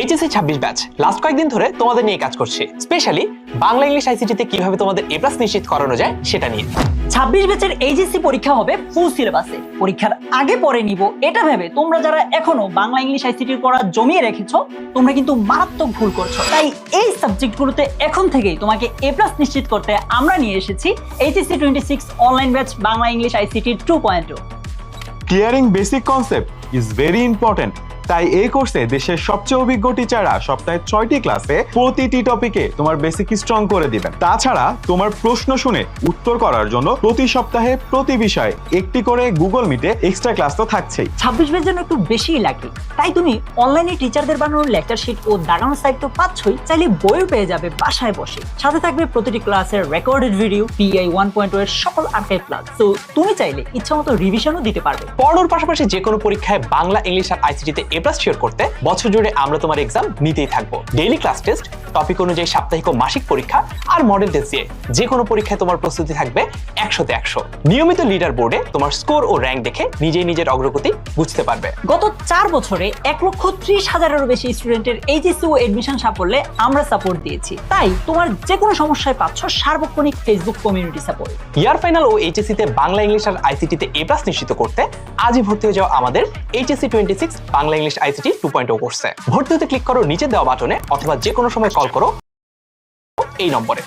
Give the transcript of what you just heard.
HSC ছাব্বিশ batch last কয়েকদিন ধরে তোমাদের নিয়ে কাজ করছে। স্পেশালি বাংলা ইংলিশ আইসিটিতে কীভাবে তোমাদের এ প্লাস নিশ্চিত করানো যায় সেটা নিয়ে। ছাব্বিশ ব্যাচের এইচএসসি পরীক্ষা হবে ফুল সিলেবাসে পরীক্ষার আগে পরে নিব এটা ভেবে তোমরা যারা এখনও বাংলা ইংলিশ আইসিটির পড়া জমিয়ে রেখেছো তোমরা কিন্তু মারাত্মক ভুল করছ। তাই এই সাবজেক্টগুলোতে এখন থেকেই তোমাকে এ প্লাস নিশ্চিত করতে আমরা নিয়ে এসেছি HSC twenty six online batch Bangla English ICT two point clearing basic concept is very important তাই এই কোর্সে দেশের সবচেয়ে অভিজ্ঞ টিচাররা সপ্তাহে ছয়টি ক্লাসে প্রতিটি টপিকে তোমার বেসিক স্ট্রং করে দিবেন। তাছাড়া তোমার প্রশ্ন শুনে উত্তর করার জন্য প্রতি সপ্তাহে প্রতি বিষয়ে একটি করে গুগল মিটে এক্সট্রা ক্লাস তো থাকছেই। ছাব্বিশ ব্যাচ যেন একটু বেশিই লাগে। তাই তুমি অনলাইনে টিচারদের বানানোর লেকচার শিট ও দাগানোর সাইট তো পাচ্ছই চাইলে বইও পেয়ে যাবে বাসায় বসে। সাথে থাকবে প্রতিটি ক্লাসের recorded video PI one point এর সকল আর্কাইভ ক্লাস তো তুমি চাইলে ইচ্ছা মতো রিভিশনও দিতে পারবে। পড়ানোর পাশাপাশি যে কোনো পরীক্ষায় বাংলা ইংলিশ আর আইসিটিতে এ প্লাস শেয়ার করতে বছর জুড়ে আমরা তোমার এক্সাম নিতেই থাকব। ডেইলি ক্লাস টেস্ট টপিক অনুযায়ী সাপ্তাহিক ও মাসিক পরীক্ষা আর মডেল টেস্ট দিয়ে যে কোনো পরীক্ষায় তোমার প্রস্তুতি থাকবে একশোতে একশো। নিয়মিত লিডার বোর্ডে তোমার স্কোর ও র্যাঙ্ক দেখে নিজেই নিজের অগ্রগতি বুঝতে পারবে। গত চার বছরে এক লক্ষ ত্রিশ হাজারেরও বেশি স্টুডেন্টের এইচএসসি ও এডমিশন সাফল্যে আমরা সাপোর্ট দিয়েছি। তাই তোমার যে কোনো সমস্যায় পাচ্ছ সার্বক্ষণিক Facebook community support year final ও এইচএসসি তে বাংলা ইংলিশ আর আইসিটিতে এ প্লাস নিশ্চিত করতে আজই ভর্তি হয়ে যাও আমাদের HSC twenty six Bangla English ICT two point O কোর্সে ভর্তি হতে ক্লিক করো নিচে দেওয়া বাটনে অথবা যে কোনো সময় কল করো এই নম্বরে।